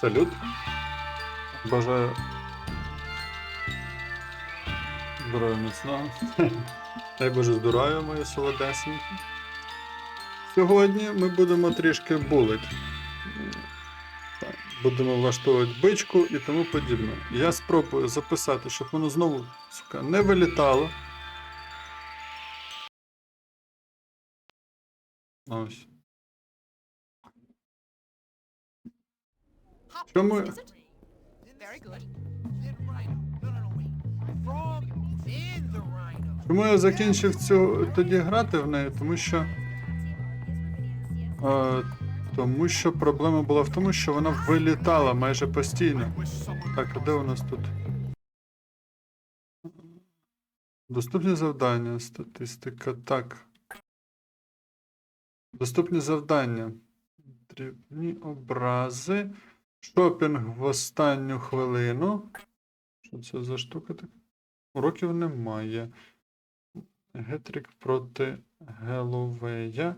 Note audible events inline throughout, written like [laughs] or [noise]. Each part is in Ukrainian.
Салют. Бажаю. Здоров'я міцного. [laughs] Дай Боже здоров'я, моє солодесеньке. Сьогодні ми будемо трішки булить. Будемо влаштовувати бичку і тому подібне. Я спробую записати, щоб воно знову сука, не вилітало. The rhino. Чому я закінчив цю тоді грати в неї? Тому що. Е, тому що проблема була в тому, що вона вилітала майже постійно. Так, а де у нас тут? Доступні завдання, статистика. Так. Доступні завдання. Дрібні образи. Шопінг в останню хвилину. Що це за штука така? Уроків немає. Гетрік проти Геловея.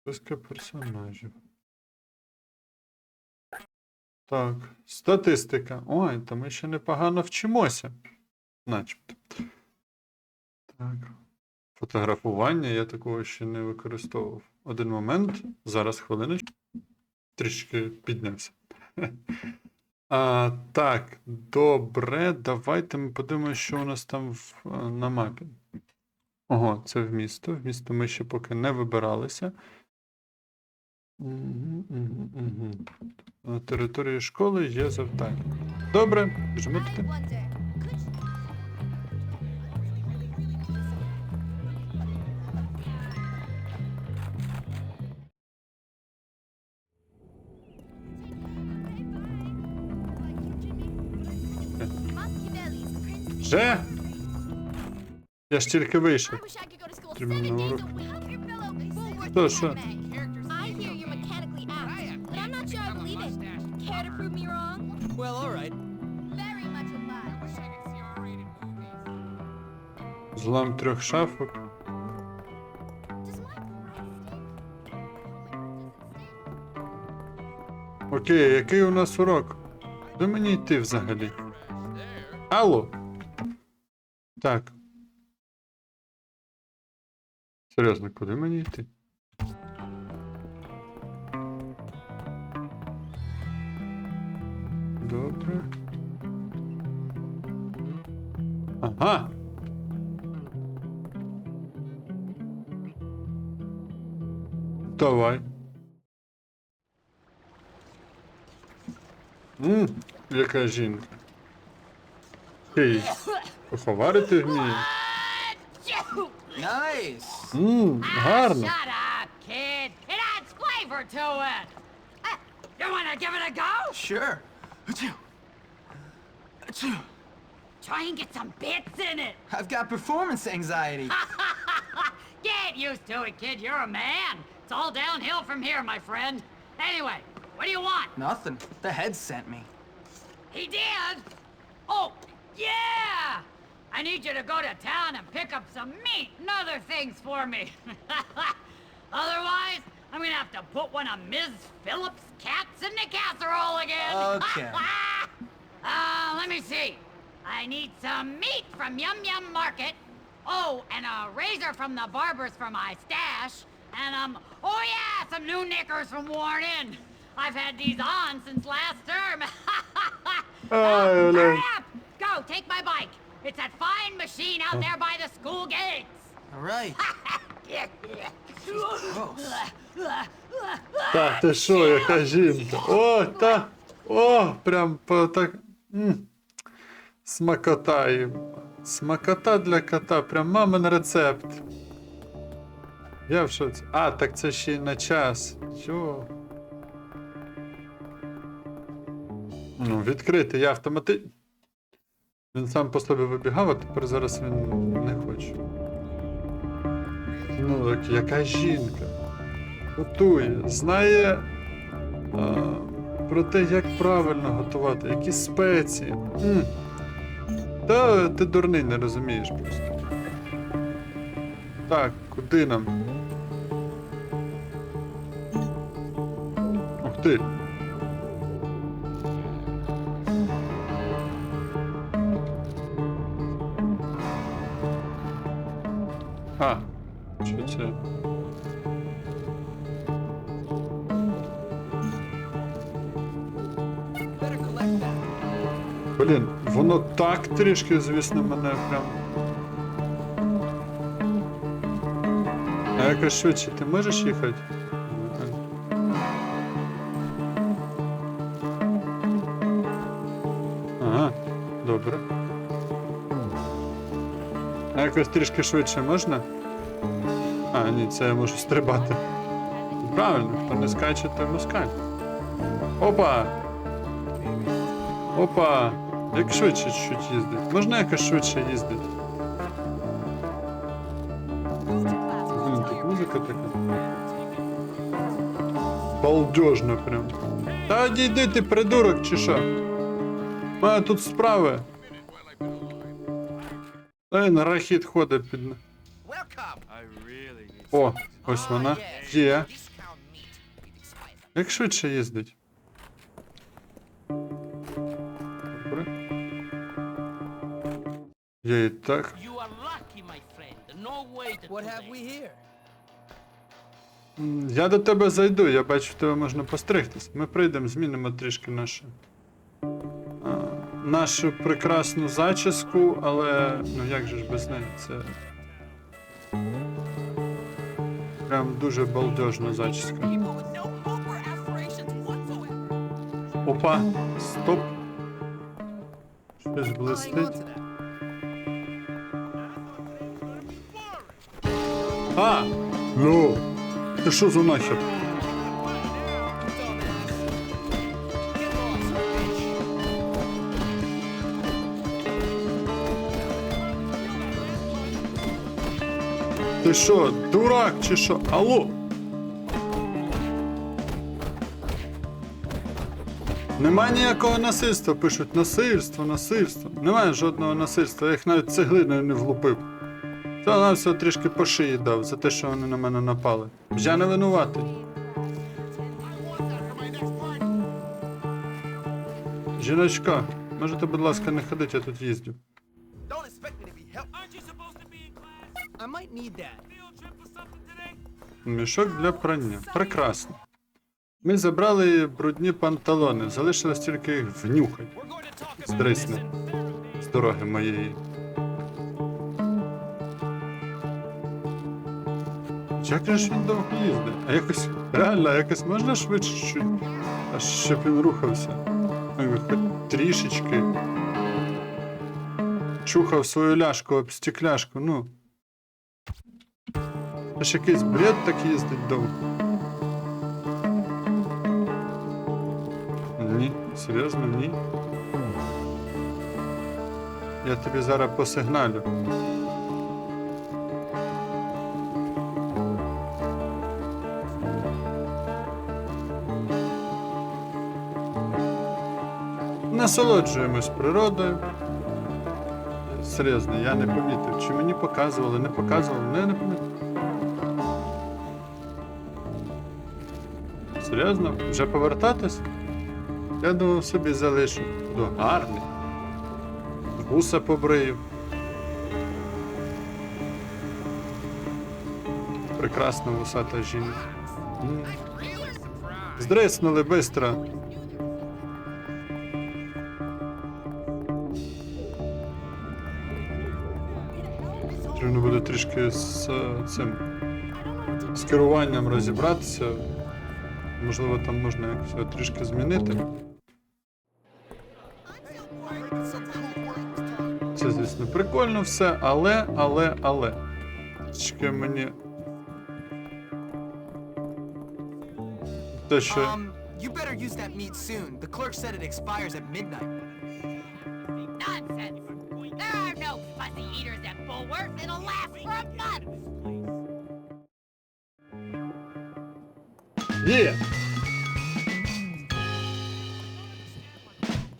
Списка персонажів. Так, статистика. Ой, та ми ще непогано вчимося. Начебто. Так. Фотографування я такого ще не використовував. Один момент. Зараз хвилиночку. Трішки піднявся. [laughs] А, так, добре. Давайте ми подивимося, що у нас там в, е, на мапі. Ого, це в місто. В місто ми ще поки не вибиралися. На території школи є завдання. Добре, біжимо туди. Вже? Я ж тільки вийшов. Що, що? Well, all right. Very much. Wish I could see R-rated movies. Злам трьох шафок. Окей, який у нас урок? Де мені йти взагалі? Алло? Так. Серйозно, куди мені йти? Добре. Ага. Давай. Ммм, яка жінка. Хей, поховарити вміє. Nice. Ммм, гарно. Shut up, kid. It adds flavor to it. Uh, You want to give it a go? Sure. Achoo. Achoo. Try and get some bits in it. I've got performance anxiety. [laughs] Get used to it, kid. You're a man. It's all downhill from here, my friend. Anyway, what do you want? Nothing. The head sent me. He did? Oh, yeah! I need you to go to town and pick up some meat and other things for me. [laughs] Otherwise, I'm gonna have to put one of Ms. Phillips' cats in the casserole again. Okay. [laughs] uh, let me see. I need some meat from Yum Yum Market. Oh, and a razor from the barber's for my stash. And um, oh yeah, some new knickers from Worn In. I've had these on since last term. [laughs] Oh, Oh, no. hurry up! Go, take my bike. It's that fine machine out there by the school gates. All right. [laughs] Та ти що, яка жінка? О, та. О, прям по так. м. Смакота їм. Смакота для кота, прям мамин рецепт. Я в шоці. А, так це ще й на час. Чого? Ну, відкрити, я автомати. Він сам по собі вибігав, а тепер зараз він не хоче. Ну, так яка жінка? Готує, знає а, про те, як правильно готувати, які спеції. М. Та ти дурний не розумієш просто. Так, куди нам? Ух ти. Воно так трішки, звісно, мене прям. А якось швидше ти можеш їхати? Ага, добре. А якось трішки швидше можна? А, ні, це я можу стрибати. Правильно, хто не скаче, той москаль. Опа! Опа! Як швидше чуть їздить. Можна якось швидше їздить? Блін, тут музика така. Балдежно прям. Та одійди ти, придурок, чи що? У мене тут справи. Та й на рахіт ходить під. Welcome. О, ось вона. Є. Discount meat. It expires. Як швидше їздить? We here? М, Я до тебе зайду, я бачу, в тебе можна постригтись. Ми прийдемо, змінимо трішки нашу. Нашу прекрасну зачіску, але ну як же ж без неї? Це. Прям дуже балдежна зачіска. Опа, стоп. Щось блистить. А! Ну! Ти що за нахер? Ти що, дурак чи що? Алло? Нема ніякого насильства, пишуть. Насильство, насильство. Немає жодного насильства, я їх навіть цеглиною не влупив. Та нам все трішки по шиї дав за те, що вони на мене напали. Я не винуватий. Жіночка, можете, будь ласка, не ходити, я тут їздю. Мішок для прання. Прекрасно. Ми забрали брудні панталони, залишилось тільки їх внюхати. Faraday. З дороги моєї. Як же він довго їздить? А якось реально, якось можна швидше чуть, щоб він рухався. Ну, хоч трішечки. Чухав свою ляшку об стекляшку, ну. Аж якийсь бред так їздить довго. Ні, серйозно, ні. Я тобі зараз посигналю. Насолоджуємось природою. Серйозно, я не помітив. Чи мені показували, не показували, ну я не помітив. Серйозно? Вже повертатись? Я думав собі залишу. Ну, гарний. Вуса побрию. Прекрасна вусата жінка. Здриснули бистро. Потрібно буде трішки з е, цим з керуванням розібратися. Можливо, там можна якось трішки змінити. Це, звісно, прикольно все, але, але, але. Трішки мені. Те, що. Um, you better use that meat soon. The clerk said it expires at midnight. Є!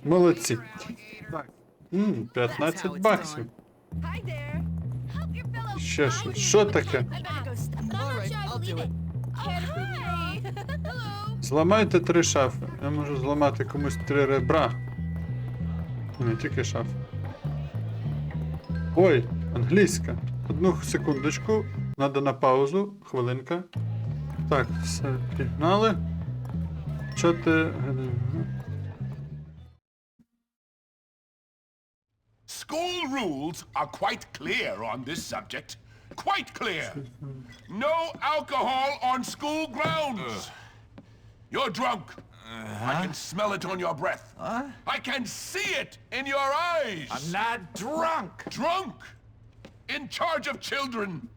Молодці. Так. 15 баксів. Ще що? colleague. Що таке? Hello. Зламайте три шафи. Я можу зламати комусь три ребра. Не тільки шафи. Ой, англійська. Одну секундочку. Надо на паузу. Хвилинка. Так, все, пігнали. Що ти. rules are quite clear on this subject. Quite clear. No alcohol on school grounds. You're drunk. I can smell it on your breath. I can see it in your eyes. I'm not drunk. drunk. In charge of children.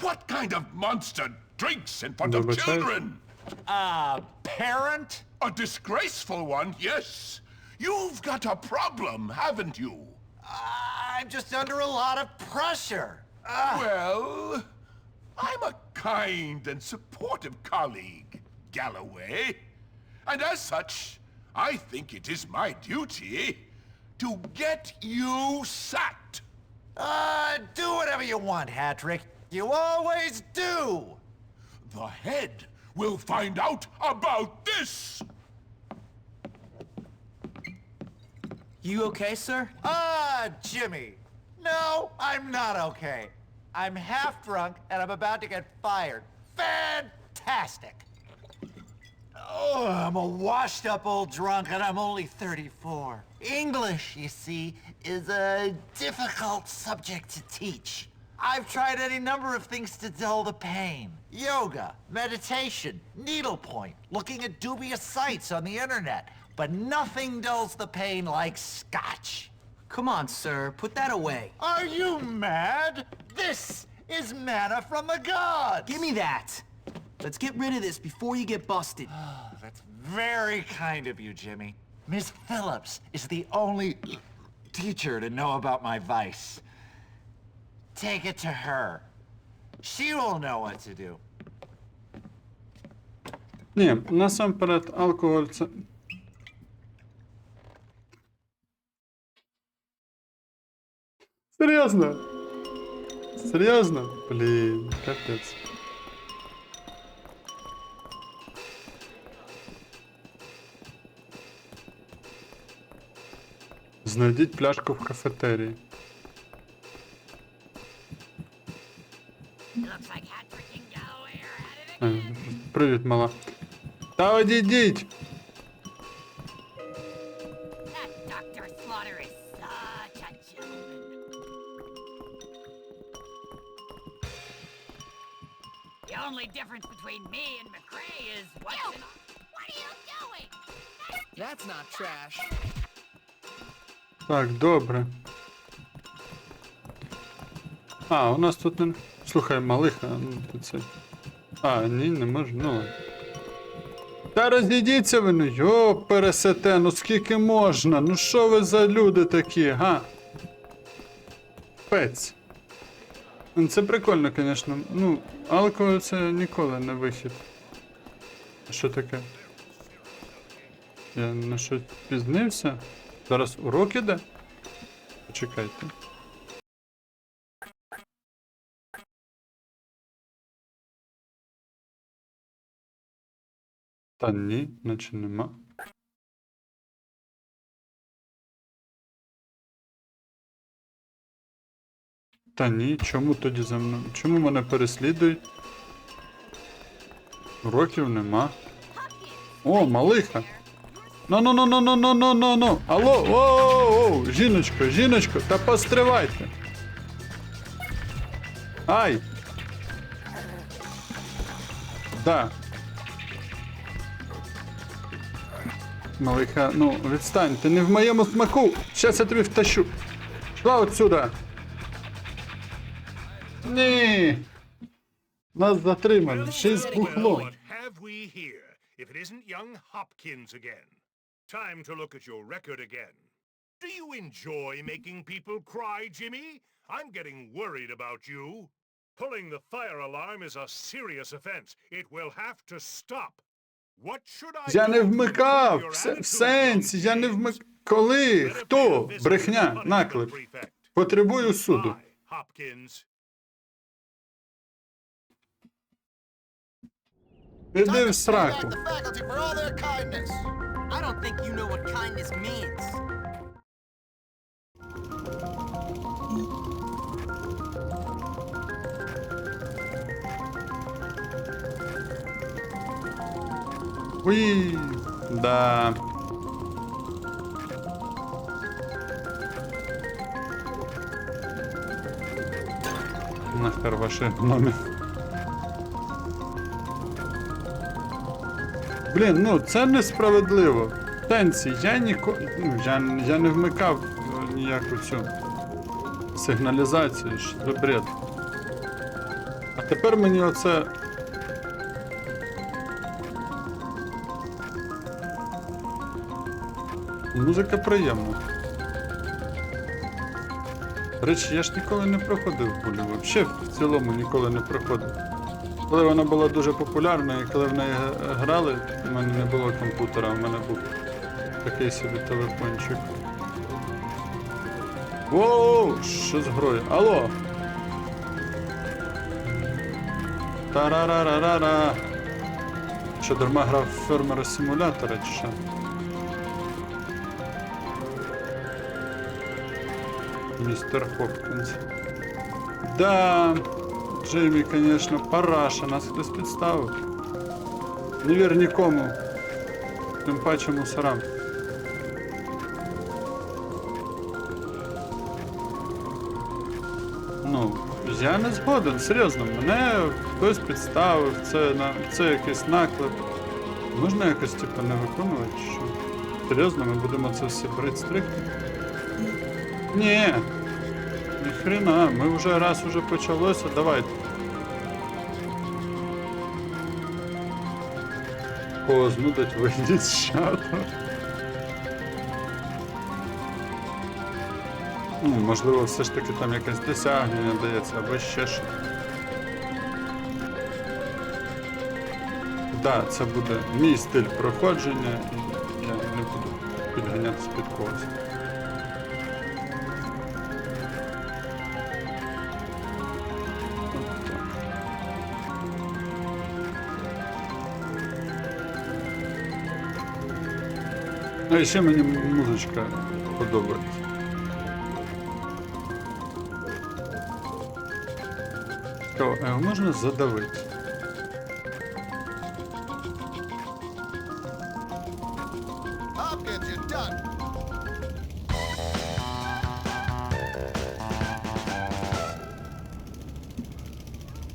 What kind of monster drinks in front of children? A parent? A disgraceful one, yes. You've got a problem, haven't you? I'm just under a lot of pressure. Ah, Well, I'm a kind and supportive colleague, Galloway. And as such, I think it is my duty to get you sacked. uh, do whatever you want, Hatrick. You always do. The head will find out about this. You okay, sir? Ah, Jimmy. No, I'm not okay. I'm half drunk and I'm about to get fired. Fantastic. Oh, I'm a washed up old drunk and I'm only 34. English, you see, is a difficult subject to teach. I've tried any number of things to dull the pain. Yoga, meditation, needlepoint, looking at dubious sites on the internet. But nothing dulls the pain like scotch. Come on, sir. Put that away. Are you mad? This is manna from the gods! Give me that. Let's get rid of this before you get busted. [sighs] That's very kind of you, Jimmy. Miss Phillips is the only teacher to know about my vice. Take it to her. She will know what to do. Ні, насамперед, алкоголь це. Серйозно? Серйозно? Блін, капець. Знайдіть пляшку в кафетерії. Such a gentleman. The only difference between me and McRae is what's in... What are you doing? That's not trash. Так, добре. А, у нас тут не. Слухай, малиха, ну це. А, ні, не можу, ну. Та розійдіться ви, ну йо, пересете, ну скільки можна? Ну що ви за люди такі, га? Пець. Ну, Це прикольно, звісно. Ну, алкоголь це ніколи не вихід. Що таке? Я на щось пізнився? Зараз урок іде? Почекайте. Та ні, наче нема. Та ні, чому тоді за мною? Чому мене переслідують? Уроків нема. О, малиха. Ну ну ну ну ну ну ну ну ну. Алло, оу, жіночко, жіночко, та постривайте. Ай. Да. Малиха, ну, відстань, ти не в моєму смаку. Щас я тобі втащу. Шла отсюда. Ні. Нас затримали. Ще й з бухлом. What have we here, if it isn't young Hopkins again? Time to look at your record again. Do you enjoy making people cry, Jimmy? I'm getting worried about you. Pulling the fire alarm is a serious offense. It will have to stop. Я не вмикав в сенсі, я не вмикав. Коли? Хто? Брехня, наклеп. Потребую суду. Іди в сраку. Уї. Да. Нахер ваші гномі. Блін, ну це несправедливо. Танці, я ніко... ну, я, я не вмикав е, ніяку цю сигналізацію, що за бред. А тепер мені оце. Музика приємна. Речі, я ж ніколи не проходив пулю. Взагалі в цілому ніколи не проходив. Коли вона була дуже популярна і коли в неї грали, у мене не було комп'ютера, у мене був такий собі телефончик. Воу, що з грою? Алло! Тарарарарара. Що дарма грав фермера симулятора чи що? Містер Хопкінс. Да, Джеймі, конечно, параша, нас хтось підставив. Не вір нікому. Тим паче мусорам. Ну, я не згоден, серйозно, мене хтось підставив, це, на, це якийсь наклеп. Можна якось типу не виконувати, що? Серйозно, ми будемо це все брати стригти? Ні. Ніхрена, ми вже раз уже почалося, давайте. Кого знудить, вийдіть з чату. Ну, можливо, все ж таки там якесь досягнення дається, або ще що. Так, це буде мій стиль проходження, і я не буду підганятися під когось. І ще мені музичка подобається. Його можна задавити?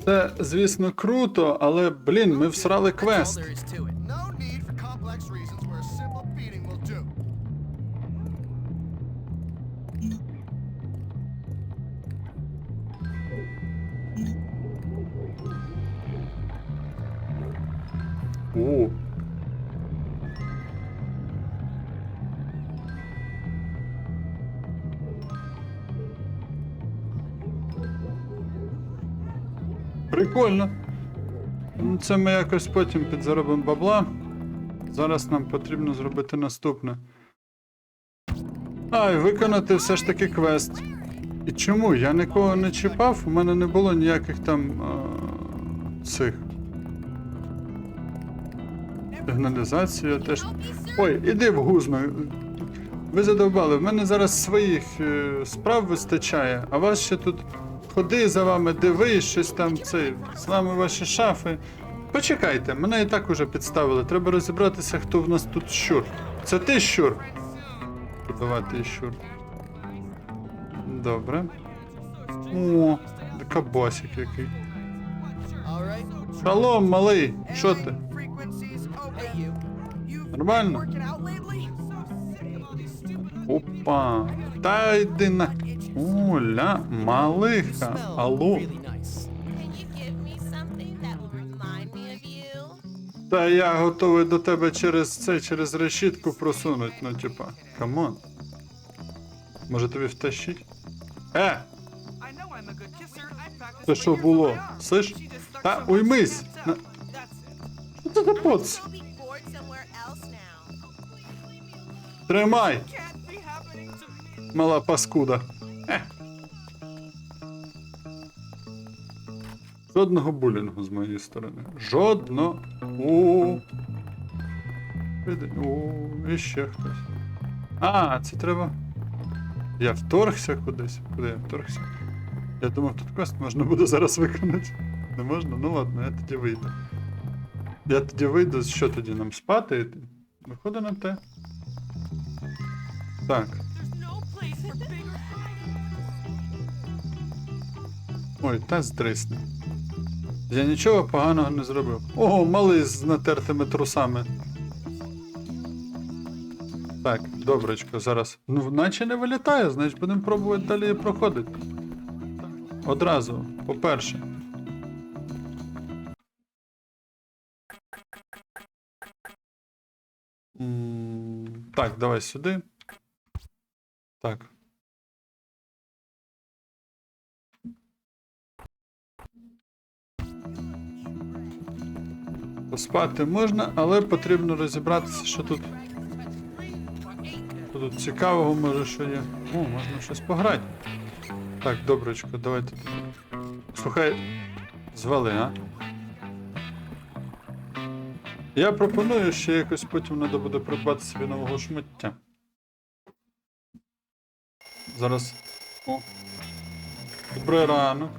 Це, звісно, круто, але, блін, ми всрали квест. О. Прикольно. Ну, Це ми якось потім підзаробимо бабла. Зараз нам потрібно зробити наступне. А, і виконати все ж таки квест. І чому? Я нікого не чіпав, у мене не було ніяких там а, цих. Сигналізація теж. Ой, іди в гузно. Ви задовбали, в мене зараз своїх е, справ вистачає, а вас ще тут ходи за вами, диви, щось там це, з вами ваші шафи. Почекайте, мене і так уже підставили. Треба розібратися, хто в нас тут щур. Це ти щур? Давай щур. Добре. О, кабасик який. Шалом, малий, що ти? Нормально? Опа. Та йди на. Оля, малиха. Алло. Та я готовий до тебе через це, через решітку просунуть, ну типа. Камон. Може тобі втащить? Е! Це що було? Слиш? Та уймись! На... Що це за поц? Тримай! Мала паскуда. Е. Жодного булінгу з моєї сторони. Жодного. О. О, і ще хтось. А, це треба. Я вторгся кудись. Куди я вторгся? Я думав, тут квест можна буде зараз виконати. Не можна? Ну ладно, я тоді вийду. Я тоді вийду, що тоді нам спати? Виходить на те. Так. Ой, та здрисни. Я нічого поганого не зробив. Ого, малий з натертими трусами. Так, добречко, зараз. Ну, наче не вилітає, значить будемо пробувати далі проходити. Одразу, по-перше. Так, давай сюди. Так. Поспати можна, але потрібно розібратися, що тут. Що тут цікавого може що є. О, можна щось пограти. Так, доброчко, давайте. Слухай, звали, а? Я пропоную ще якось потім треба буде придбати собі нового шмаття. Зараз. О. Добрий ранок.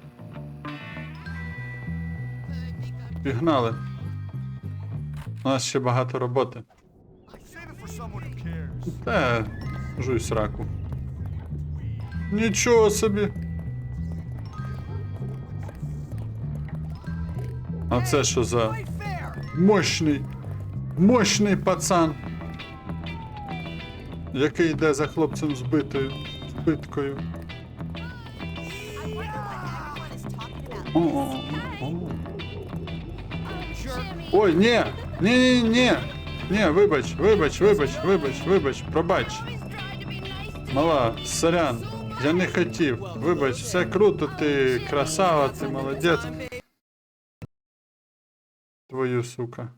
Пігнали. У нас ще багато роботи. Та, жуй сраку. Нічого собі. А це що за мощний, мощний пацан, який йде за хлопцем збитою, о. Ой, ні! Ні, ні, ні! Ні, вибач, вибач, вибач, вибач, вибач, пробач. Мала, сорян, я не хотів. Вибач, все круто, ти красава, ти молодець. Твою сука.